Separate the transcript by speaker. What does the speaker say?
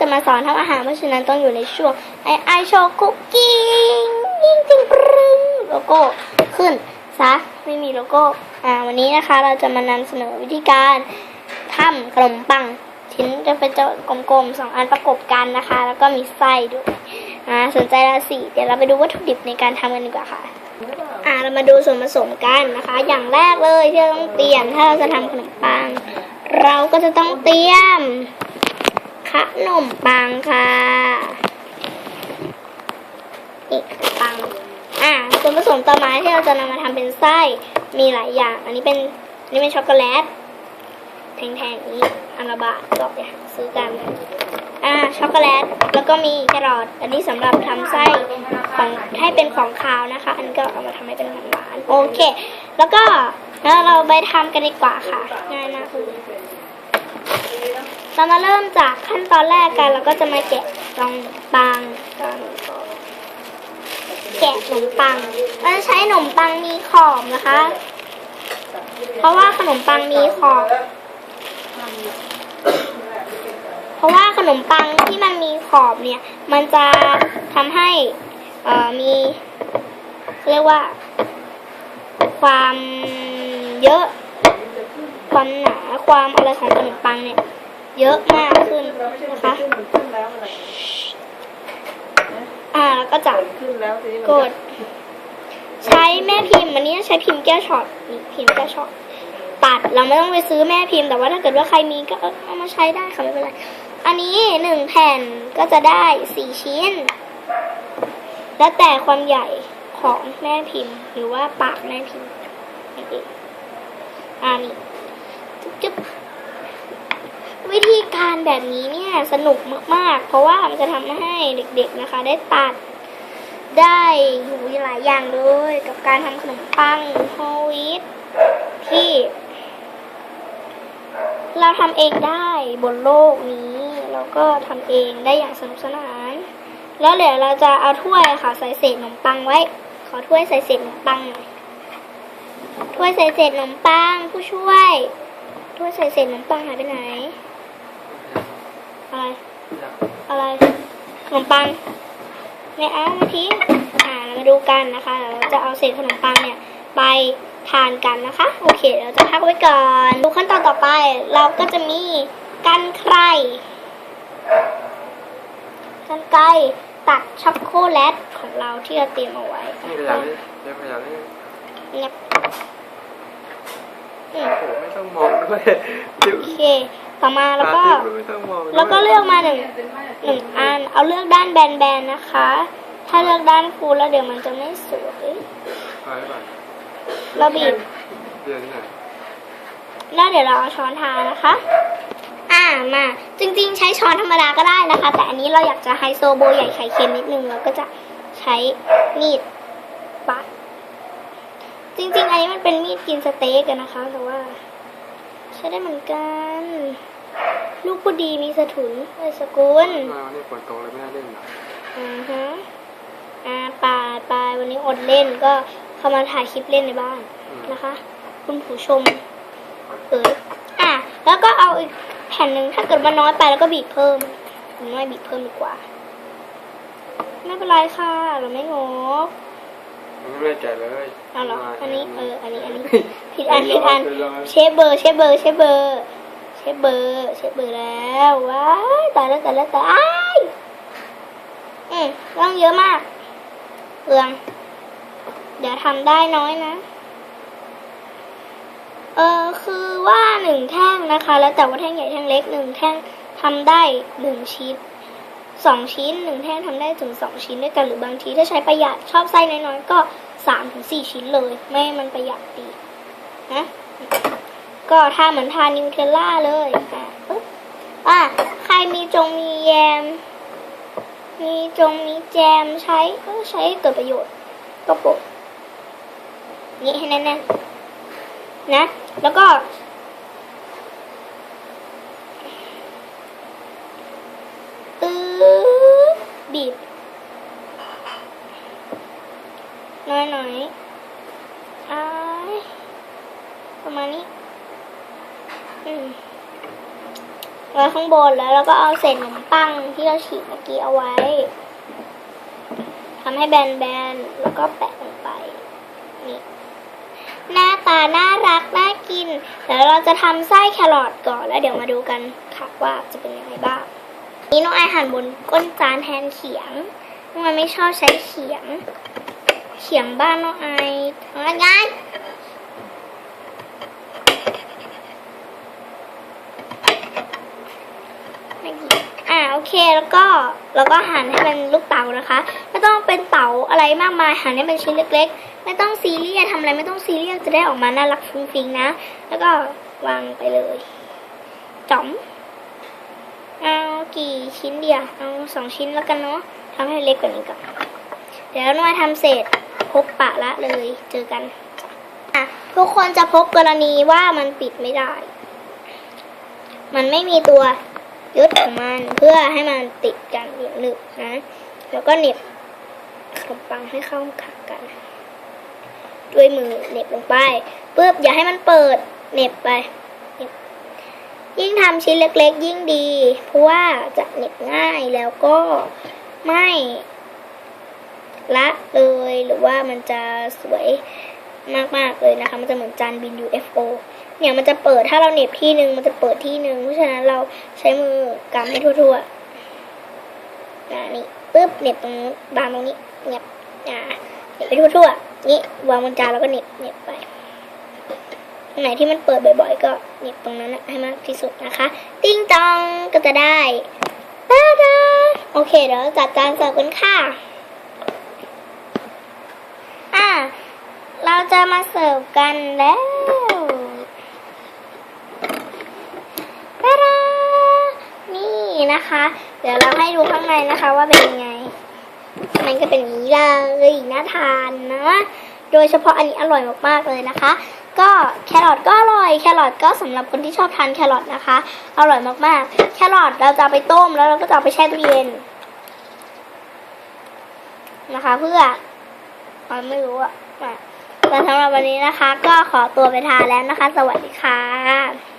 Speaker 1: จะมาสอนทำอาหารเพราะฉะนั้นต้องอยู่ในช่วงไอไอโชว์คุกกิ้งยิ่งจริงปรึงโลโก้ขึ้นซะไม่มีโลโก้อ่าวันนี้นะคะเราจะมานำเสนอวิธีการทำขนมปังชิ้นจะเป็นจะกลมๆสองอันประกบกันนะคะ แล้วก็มีไส้ด้วยอ่าสนใจละสิเดี๋ยวเราไปดูวัตถุดิบในการทำกันดีกว่าค่ะอ่าเรามาดูส่วนผสมกันนะคะ อย่างแรกเลยที่เราต้องเตรียมถ้าเราจะทำขนมปัง เราก็จะต้องเตรียม นมปังค่ะนี่ขนมปัง อ่าส่วนผสมต่อมาที่เราจะนำมาทำเป็นไส้มีหลายอย่าง อันนี้เป็นอันนี้เป็นช็อกโกแลตแทงๆนี้อันละบาทก็ไปหาซื้อกัน อ่าช็อกโกแลตแล้วก็มีแครอทอันนี้สำหรับทำไส้ของให้เป็นของคาวนะคะ อันนี้ก็เอามาทำให้เป็นของหวานโอเค แล้วก็แล้วเราไปทำกันดีกว่าค่ะ ง่ายมากเลย เรามาเริ่มจากขั้นตอนแรกกันเราก็จะมาแกะขนมปังกันแกะขนมปังเราจะใช้ขนมปังมีขอบนะคะ เพราะว่าขนมปังมีขอบ เพราะว่าขนมปังที่มันมีขอบเนี่ย มันจะทำให้เอ่อมีเรียกว่า ความเยอะ ความหนา ความอะไรของขนมปังเนี่ย เยอะมากขึ้นนะคะอ่าแล้วก็จะ
Speaker 2: ขึ้นแล้วทีนี้
Speaker 1: กด ใช้แม่พิมพ์อันนี้ใช้พิมพ์แก้วช็อตนี่พิมพ์แก้วช็อตตัดเราไม่ต้องไปซื้อแม่พิมพ์แต่ว่าถ้าเกิดว่าใครมีก็เอามาใช้ได้ค่ะไม่เป็นไรอันนี้หนึ่งแผ่นก็จะได้สี่ชิ้น แล้วแต่ความใหญ่ของแม่พิมพ์ หรือว่าปากแม่พิมพ์นี่เองอันนี้จุ๊บๆ วิธีการแบบนี้เนี่ยสนุกมากๆ เพราะว่ามันจะทำให้เด็กๆนะคะ ได้ตัดได้อยู่หลายอย่างเลย กับการทำขนมปังโฮลวีตที่ เราทำเองได้บนโลกนี้เราก็ทำเองได้อย่างสนุกสนาน แล้วเดี๋ยวเราจะเอาถ้วยค่ะใส่เศษขนมปังไว้ ขอถ้วยใส่เศษขนมปังหน่อยถ้วยใส่เศษขนมปังผู้ช่วยถ้วยใส่เศษขนมปังหายไปไหน อะไร อะไร ขนมปังไม่เอามาทิ้งอ่าเรามาดูกันนะคะเดี๋ยวเราจะเอาเศษขนมปังเนี่ยไปทานกันนะคะ โอเค เราจะพักไว้ก่อน ดูขั้นตอนต่อไป เราก็จะมีกันไกรกันไกรตัดช็อกโกแลตของเราที่เราเตรียมเอาไว้
Speaker 2: นี่ขยันเลยเดี๋ยวขยันเลย
Speaker 1: เนี่ยอืม
Speaker 2: โอ้โหไม่ต้องมองด้วยเดี๋ยว
Speaker 1: โอเค ต่อมาแล้วก็
Speaker 2: ตาทิพย์ไม่ต้องมองด้วย
Speaker 1: แล้วก็เลือกมาหนึ่งหนึ่งอัน เอาเลือกด้านแบนๆนะคะ ถ้าเลือกด้านฟูแล้วเดี๋ยวมันจะไม่สวย
Speaker 2: ไปไป
Speaker 1: เราบีบ
Speaker 2: เดี๋ยวที่ไหน
Speaker 1: แล้วเดี๋ยวเราเอาช้อนทานะคะ อ่ามาจริงๆ ใช้ช้อนธรรมดาก็ได้นะคะ แต่อันนี้เราอยากจะไฮโซโบใหญ่ไข่เค็มนิดนึงเราก็จะใช้มีดปัดจริงๆ อันนี้มันเป็นมีดกินสเต็กอะนะคะแต่ว่าใช้ได้เหมือนกัน ลูกผู้ดีมีสถุนเอ้ยสกุล
Speaker 2: มาวันนี้ฝนตกเลยไม่น่าเล่นหรอก
Speaker 1: อ่าฮะอ่าปาดปาดวันนี้อดเล่นก็เข้ามาถ่ายคลิปเล่นในบ้านนะคะ คุณผู้ชม เอออะแล้วก็เอาอีกแผ่นหนึ่งถ้าเกิดมันน้อยไปแล้วก็บีบเพิ่มผมไม่บีบเพิ่มดีกว่า ไม่เป็นไรค่ะ เราไม่งก
Speaker 2: มันไม่ได้ใจเลย
Speaker 1: เอาเหรออันนี้เออ อันนี้อันนี้ ผิดอันผิดอันเชฟเบอร์เชฟเบอร์เชฟเบอร์เชฟเบอร์เชฟเบอร์แล้วว้าตายแล้วตายแล้วตายอืมต้องเยอะมากเอืองเดี๋ยวทำได้น้อยนะ เออคือว่าหนึ่งแท่งนะคะ แล้วแต่ว่าแท่งใหญ่แท่งเล็กหนึ่งแท่งทำได้หนึ่งชิ้นสองชิ้นหนึ่งแท่งทำได้ถึงสองชิ้นด้วยกันหรือบางทีถ้าใช้ประหยัดชอบไส้น้อยๆก็สามถึงสี่ชิ้นเลย ไม่มันประหยัดดี นะก็ทาเหมือนทานิวเทลล่าเลยอะปึ๊บอะใครมีจงมีแยม มีจงมีแจมใช้ก็ใช้ให้เกิดประโยชน์ ก็โปะนี่ให้แน่นๆนะ แล้วก็อือบีบน้อยหน่อยๆอ้าย ประมาณนี้ไว้ข้างบนแล้วเราก็เอาเศษขนมปังที่เราฉีกเมื่อกี้เอาไว้ทำให้แบนๆแล้วก็แปะลงไปนี่หน้าตาน่ารักน่ากินเดี๋ยวเราจะทำไส้แครอทก่อนแล้วเดี๋ยวมาดูกันค่ะว่าจะเป็นยังไงบ้าง นี่น้องไอหั่นบนก้นจานแทนเขียงน้องไอไม่ชอบใช้เขียง เขียงบ้านน้องไอทำงานไม่ดีอ่าโอ เคแล้วก็แล้วก็หั่นให้เป็นลูกเต๋านะคะ ไม่ต้องเป็นเต๋าอะไรมากมายหั่นให้เป็นชิ้นเล็ก ๆ ไม่ต้องซีเรียสทำอะไรไม่ต้องซีเรียสจะได้ออกมาน่ารักฟุ้งฟิงนะ แล้วก็วางไปเลยจ๋อมเอากี่ชิ้นเดียวเอาสองชิ้นแล้วกันเนาะทำให้เล็กกว่านี้ก่อนเดี๋ยวน้อยทำเสร็จพบปะละเลยเจอกันอะทุกคนจะพบกรณีว่ามันปิดไม่ได้ มันไม่มีตัว ยึดของมันเพื่อให้มันติดกันอย่างหนึบนะ แล้วก็เหน็บขนมปังให้เข้าขากัน ด้วยมือเหน็บลงไปปุ๊บอย่าให้มันเปิดเหน็บไป ยิ่งทำชิ้นเล็กๆ ยิ่งดี เพราะว่าจะเหน็บง่ายแล้วก็ไม่ละเลยหรือว่ามันจะสวยมากๆเลยนะคะ มันจะเหมือนจานบิน UFO เนี่ยมันจะเปิดถ้าเราเหน็บที่หนึ่งมันจะเปิดที่หนึ่งเพราะฉะนั้นเราใช้มือกำให้ทั่วๆอ่านี่ปึ๊บเหน็บตรงนู้นบางตรงนี้เหน็บอ่าเหน็บไปทั่วๆนี่วางบนจานแล้วก็เหน็บเหน็บไปตรงไหนที่มันเปิดบ่อย ๆ ก็หยิบตรงนั้นให้มากที่สุดนะคะ ติ้งจองก็จะได้ตาดาโอเคเดี๋ยวจัดจานเสิร์ฟกันค่ะอะเราจะมาเสิร์ฟกันแล้วตาดา นี่นะคะ เดี๋ยวเราให้ดูข้างในนะคะว่าเป็นยังไง มันก็เป็นอย่างนี้เลยน่าทานนะ โดยเฉพาะอันนี้อร่อยมากๆเลยนะคะ ก็แครอทก็อร่อย แครอทก็สำหรับคนที่ชอบทานแครอทนะคะ อร่อยมากๆ แครอทเราจะไปต้มแล้วเราก็จะไปแช่ตู้เย็นนะคะ เพื่อมันไม่รู้อะอะแต่สำหรับวันนี้นะคะ ก็ขอตัวไปทานแล้วนะคะ สวัสดีค่ะ